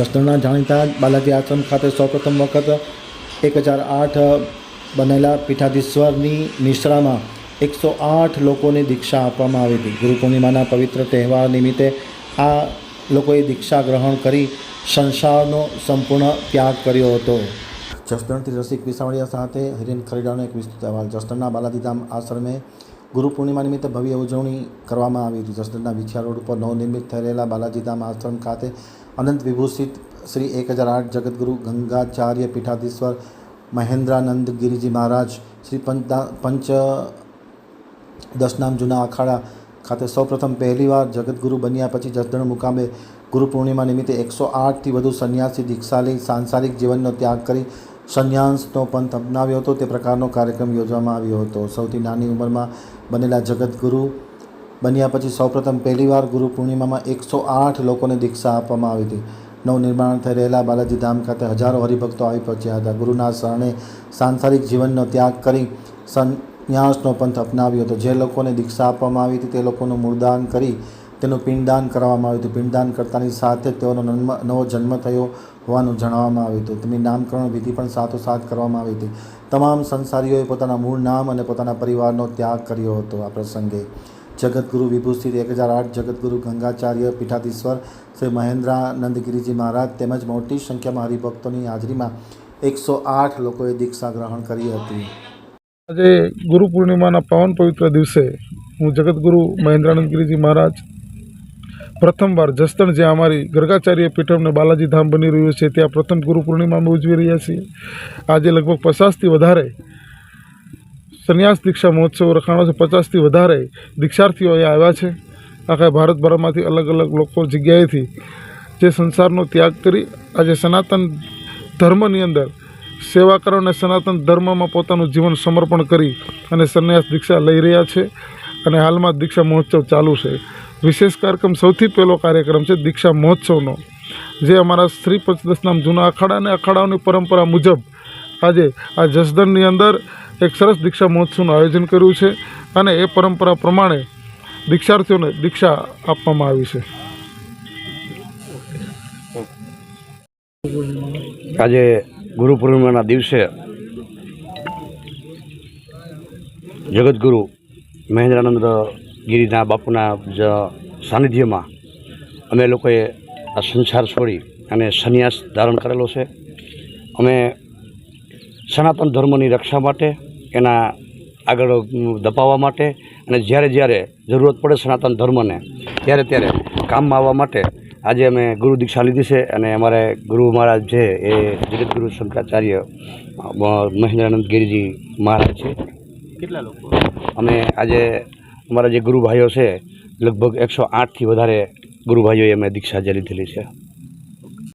જસદણના જાણીતા બાલાજી આશ્રમ ખાતે સૌપ્રથમ વખત એક હજાર આઠ બનેલા પીઠાધીશ્વરની નિશ્રામાં એકસો આઠ લોકોને દીક્ષા આપવામાં આવી હતી. ગુરુ પૂર્ણિમાના પવિત્ર તહેવાર નિમિત્તે આ લોકોએ દીક્ષા ગ્રહણ કરી સંસારનો સંપૂર્ણ ત્યાગ કર્યો હતો. જસદણથી રસિક વિસાવડિયા સાથે હિરેન ખરીડાનો એક વિસ્તૃત અહેવાલ. જસદણના બાલાજીધામ આશ્રમે ગુરુ પૂર્ણિમા નિમિત્તે ભવ્ય ઉજવણી કરવામાં આવી હતી. જસદણના વિછિયા રોડ ઉપર નવનિર્મિત થઈ રહેલા બાલાજીધામ આશ્રમ ખાતે અનંત વિભૂષિત શ્રી એક હજાર આઠ જગતગુરુ ગંગાચાર્ય પીઠાધીશ્વર મહેન્દ્રાનંદ ગિરિજી મહારાજ શ્રી પંચદા પંચ દશનામ જૂના અખાડા ખાતે સૌપ્રથમ પહેલીવાર જગતગુરુ બન્યા પછી જસદણ મુકામે ગુરુ પૂર્ણિમા નિમિત્તે એકસો આઠથી વધુ સંન્યાસી દીક્ષા લઈ સાંસારિક જીવનનો ત્યાગ કરી સંન્યાસનો પંથ અપનાવ્યો હતો. તે પ્રકારનો કાર્યક્રમ યોજવામાં આવ્યો હતો. સૌથી નાની ઉંમરમાં બનેલા જગતગુરુ બન્યા પછી સૌપ્રથમ પહેલીવાર ગુરુ પૂર્ણિમામાં એકસો આઠ લોકોને દીક્ષા આપવામાં આવી હતી. નવનિર્માણ થઈ રહેલા બાલાજી ધામ ખાતે હજારો હરિભક્તો આવી પહોંચ્યા હતા. ગુરુના શરણે સાંસારિક જીવનનો ત્યાગ કરી સંન્યાસનો પંથ અપનાવ્યો હતો. જે લોકોને દીક્ષા આપવામાં આવી હતી તે લોકોનું મૂળદાન કરી તેનું પિંડદાન કરવામાં આવ્યું હતું. પિંડદાન કરતાની સાથે જ તેઓનો નવો જન્મ થયો હોવાનું જણાવવામાં આવ્યું હતું. તેમની નામકરણ વિધિ પણ સાથોસાથ કરવામાં આવી હતી. તમામ સંસારીઓએ પોતાના મૂળ નામ અને પોતાના પરિવારનો ત્યાગ કર્યો હતો આ પ્રસંગે. જગતગુરુ વિભૂષિત એક હજાર આઠ જગતગુરુ ગંગાચાર્ય પીઠાધીશ્વર શ્રી મહેન્દ્રાનંદગીરીજી મહારાજ તેમજ મોટી સંખ્યામાં હરિભક્તોની હાજરીમાં એકસો આઠ લોકોએ દીક્ષા ગ્રહણ કરી હતી. આજે ગુરુ પૂર્ણિમાના પાવન પવિત્ર દિવસે હું જગતગુરુ મહેન્દ્રાનંદ ગિરિજી મહારાજ પ્રથમવાર જસદણ જે અમારી ગર્ગાચાર્ય પીઠમને બાલાજી ધામ બની રહ્યું છે, ત્યાં પ્રથમ ગુરુ પૂર્ણિમા અમે ઉજવી રહ્યા છીએ. આજે લગભગ પચાસથી વધારે સંન્યાસ દીક્ષા મહોત્સવ રખાણો પચાસથી વધારે દીક્ષાર્થીઓ અહીંયા આવ્યા છે. આખા ભારતભરમાંથી અલગ અલગ લોકો જગ્યાએથી જે સંસારનો ત્યાગ કરી આજે સનાતન ધર્મની અંદર સેવા કરો અને સનાતન ધર્મમાં પોતાનું જીવન સમર્પણ કરી અને સંન્યાસ દીક્ષા લઈ રહ્યા છે અને હાલમાં દીક્ષા મહોત્સવ ચાલુ છે. વિશેષ કાર્યક્રમ સૌથી પહેલો કાર્યક્રમ છે દીક્ષા મહોત્સવનો, જે અમારા શ્રી પંચદશનામ જૂના અખાડા અને અખાડાઓની પરંપરા મુજબ આજે આ જસદણની અંદર એક સરસ દીક્ષા મહોત્સવનું આયોજન કર્યું છે અને એ પરંપરા પ્રમાણે દીક્ષાર્થીઓને દીક્ષા આપવામાં આવી છે. આજે ગુરુ પૂર્ણિમાના દિવસે જગદગુરુ મહેન્દ્રાનંદ ગિરિના બાપુના જ સાનિધ્યમાં અમે લોકોએ આ સંસાર છોડી અને સંન્યાસ ધારણ કરેલો છે. અમે સનાતન ધર્મની રક્ષા માટે એના આગળ દપાવવા માટે અને જ્યારે જ્યારે જરૂરત પડે સનાતન ધર્મને ત્યારે ત્યારે કામમાં આવવા માટે આજે અમે ગુરુ દીક્ષા લીધી છે અને અમારે ગુરુ મહારાજ છે એ જગતગુરુ શંકરાચાર્ય મહેન્દ્રાનંદ ગિરિજી મહારાજ છે. કેટલા લોકો? અમે આજે અમારા જે ગુરુભાઈઓ છે લગભગ એકસો આઠથી વધારે ગુરુભાઈઓએ અમે દીક્ષા જે લીધેલી છે.